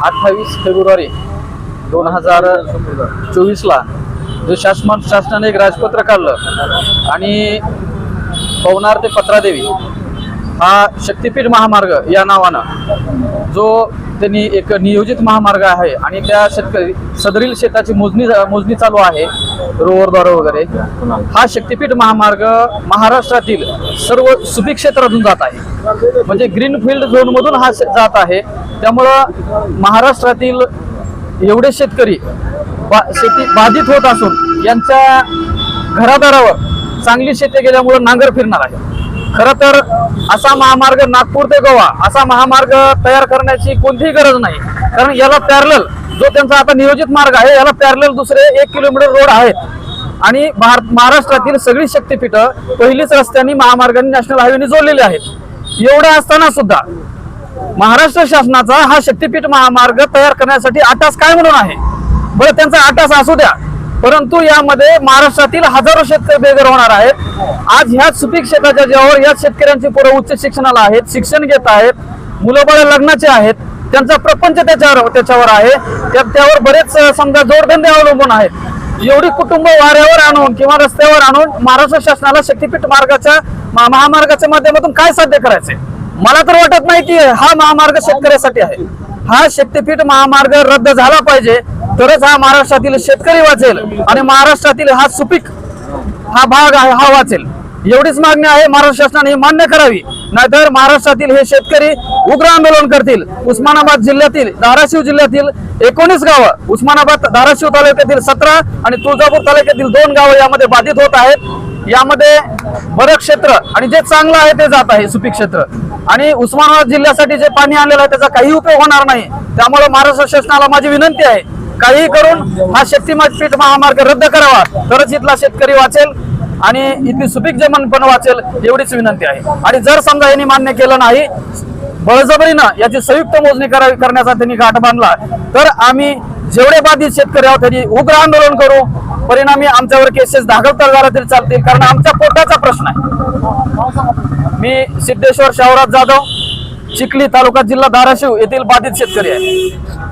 अठ्ठावीस फेब्रुवारी दोन हजार चोवीसला जो शासन शासनाने एक राजपत्र काढलं आणि पवनार ते पत्रादेवी हा शक्तिपीठ महामार्ग या नावानं जो त्यांनी एक नियोजित महामार्ग आहे आणि त्या शेतकरी सदरील शेताची मोजणी मोजणी चालू आहे रोवरद्वारे वगैरे. हा शक्तिपीठ महामार्ग महाराष्ट्रातील सर्व सुपीक क्षेत्रातून जात आहे. म्हणजे ग्रीनफील्ड झोन मधून हा जात आहे. त्यामुळं महाराष्ट्रातील एवढे शेतकरी बा शेती बाधित होत असून यांच्या घरादारावर चांगली शेती गेल्यामुळं नांगर फिरणार आहे खरं तर असा महामार्ग नागपूर ते गोवा असा महामार्ग तयार करण्याची कोणतीही गरज नाही. कारण याला पॅरल जो त्यांचा आता नियोजित मार्ग आहे याला पॅरल दुसरे एक किलोमीटर रोड आहेत. आणि भारत महाराष्ट्रातील सगळी शक्तीपीठं पहिलीच रस्त्यांनी महामार्गाने नॅशनल हायवेने जोडलेली आहेत. एवढं असताना सुद्धा महाराष्ट्र शासनाचा हा शक्तीपीठ महामार्ग तयार करण्यासाठी आटास काय म्हणून आहे? बरं त्यांचा आटास असू द्या. परंतु यामध्ये महाराष्ट्रातील हजारो शेतकरी बेघर होणार आहेत. आज ह्याच सुपीक शेताच्या जेव्हा याच शेतकऱ्यांची पोरं उच्च शिक्षणाला आहेत शिक्षण घेत आहेत मुलं बाळ लग्नाचे आहेत त्यांचा प्रपंच त्याच्यावर त्याच्यावर आहे. त्यावर बरेच समजा जोडधंदे अवलंबून आहेत. एवढी कुटुंब वाऱ्यावर आणून किंवा रस्त्यावर आणून महाराष्ट्र शासनाला शक्तीपीठ मार्गाच्या महामार्गाच्या माध्यमातून काय साध्य करायचे मला तर वाटत नाही की हा महामार्ग शेतकऱ्यासाठी आहे. हा शक्तीपीठ महामार्ग रद्द झाला पाहिजे तरच हा महाराष्ट्रातील शेतकरी वाचेल आणि महाराष्ट्रातील हा सुपीक हा भाग आहे हा वाचेल. एवढीच मागणी आहे महाराष्ट्र शासनाने ही मान्य करावी. नाहीतर महाराष्ट्रातील हे शेतकरी उग्र आंदोलन करतील. उस्मानाबाद जिल्ह्यातील धाराशिव जिल्ह्यातील एकोणीस गावं उस्मानाबाद धाराशिव तालुक्यातील सतरा आणि तुळजापूर तालुक्यातील दोन गावं यामध्ये बाधित होत आहेत. यामध्ये बरं क्षेत्र आणि जे चांगलं आहे ते जात आहे सुपीक क्षेत्र. आणि उस्मानाबाद जिल्ह्यासाठी जे पाणी आलेलं आहे त्याचा काही उपयोग होणार नाही. त्यामुळे महाराष्ट्र शासनाला माझी विनंती आहे काही करून हा शक्तिपीठ महामार्ग रद्द करावा. तरच इथला शेतकरी वाचेल आणि इथली सुपीक जमीन पण वाचेल एवढीच विनंती आहे. आणि जर समजा यांनी मान्य केलं नाही बळजबरीनं याची संयुक्त मोजणी करावी करण्याचा त्यांनी घाट बांधला तर आम्ही जेवढे बाधित शेतकरी आहोत त्यांनी उग्र आंदोलन करू परिणामी आमच्यावर केसेस दाखल झाला तरी चालतील. कारण आमच्या पोटाचा प्रश्न आहे. मी सिद्धेश्वर शाहराज जाधव चिखली तालुका जिल्हा धाराशिव येथील बाधित शेतकरी आहे.